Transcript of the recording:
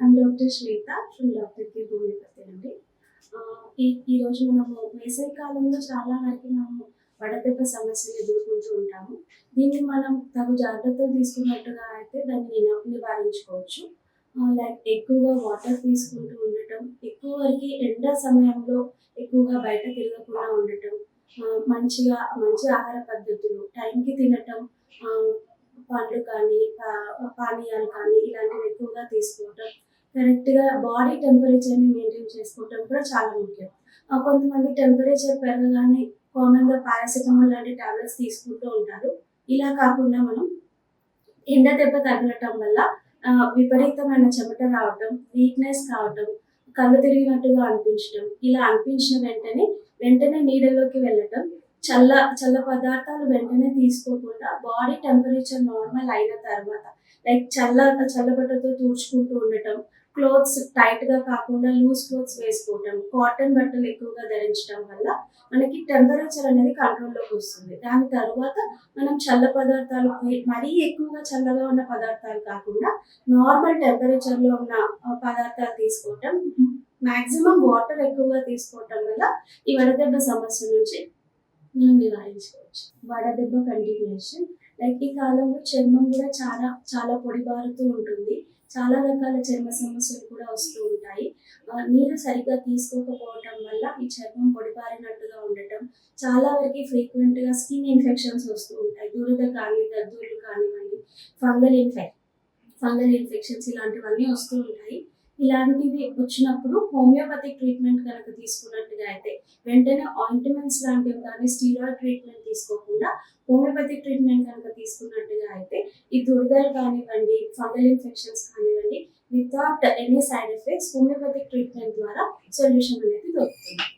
And doctor Shweta from డాక్టర్కి homeopathy అండి ఈ ఈరోజు రోజు మనము వేసవి కాలంలో చాలా వరకు మనము వడదెబ్బ సమస్యలు ఎదుర్కొంటూ ఉంటాము. దీన్ని మనం తగు జాగ్రత్తలు తీసుకున్నట్టుగా అయితే దాన్ని నివారించుకోవచ్చు. Uh, లైక్ ఎక్కువగా వాటర్ తీసుకుంటూ ఉండటం ఎక్కువ వరకు ఎండ సమయంలో ఎక్కువగా బయట తిరగకుండా ఉండటం uh, మంచిగా మంచి ఆహార పద్ధతులు టైంకి తినటం uh, పండ్లు కానీ పానీయాలు కానీ ఇలాంటివి ఎక్కువగా తీసుకోవటం కరెక్ట్గా బాడీ టెంపరేచర్ని మెయింటైన్ చేసుకోవటం కూడా చాలా ముఖ్యం. కొంతమంది టెంపరేచర్ పెరగగానే కామన్గా పారాసిటమాల్ లాంటి టాబ్లెట్స్ తీసుకుంటూ ఉంటారు. ఇలా కాకుండా మనం ఎండ దెబ్బ తగలటం వల్ల విపరీతమైన చెమట రావటం వీక్నెస్ కావటం కళ్ళు తిరిగినట్టుగా అనిపించడం ఇలా అనిపించిన వెంటనే వెంటనే నీడలోకి వెళ్ళటం చల్ల చల్ల పదార్థాలు వెంటనే తీసుకోకుండా బాడీ టెంపరేచర్ నార్మల్ అయిన తర్వాత లైక్ చల్ల చల్లబట్టతో తుడుచుకుంటూ ఉండటం క్లోత్స్ టైట్గా కాకుండా లూజ్ క్లోత్స్ వేసుకోవటం కాటన్ బట్టలు ఎక్కువగా ధరించడం వల్ల మనకి టెంపరేచర్ అనేది కంట్రోల్లోకి వస్తుంది. దాని తర్వాత మనం చల్ల పదార్థాలు మరీ ఎక్కువగా చల్లగా ఉన్న పదార్థాలు కాకుండా నార్మల్ టెంపరేచర్లో ఉన్న పదార్థాలు తీసుకోవటం మాక్సిమం వాటర్ ఎక్కువగా తీసుకోవటం వల్ల ఈ వడదెబ్బ సమస్య నుంచి మనం నివారించుకోవచ్చు. వడదెబ్బ కంటిన్యూషన్ లైక్ ఈ కాలంలో చర్మం కూడా చాలా చాలా పొడిబారుతూ ఉంటుంది. చాలా రకాల చర్మ సమస్యలు కూడా వస్తూ ఉంటాయి. నీరు సరిగ్గా తీసుకోకపోవటం వల్ల ఈ చర్మం పొడిపారినట్టుగా ఉండటం చాలా వరకు ఫ్రీక్వెంట్గా స్కిన్ ఇన్ఫెక్షన్స్ వస్తూ ఉంటాయి. దురద కానీ దద్దుర్లు కానివ్వండి ఫంగల్ ఇన్ఫెక్ ఫంగల్ ఇన్ఫెక్షన్స్ ఇలాంటివన్నీ వస్తూ ఉంటాయి. ఇలాంటివి వచ్చినప్పుడు హోమియోపతిక్ ట్రీట్మెంట్ కనుక తీసుకున్నట్టుగా అయితే వెంటనే ఆయింట్మెంట్స్ లాంటివి కానీ స్టీరాయిడ్ ట్రీట్మెంట్ తీసుకోకుండా హోమియోపతిక్ ట్రీట్మెంట్ కనుక తీసుకున్నట్టుగా అయితే ఈ దురదలు కానివ్వండి ఫంగల్ ఇన్ఫెక్షన్స్ కానివ్వండి without any side effects homeopathic treatment ద్వారా సొల్యూషన్ అనేది దొరుకుతుంది.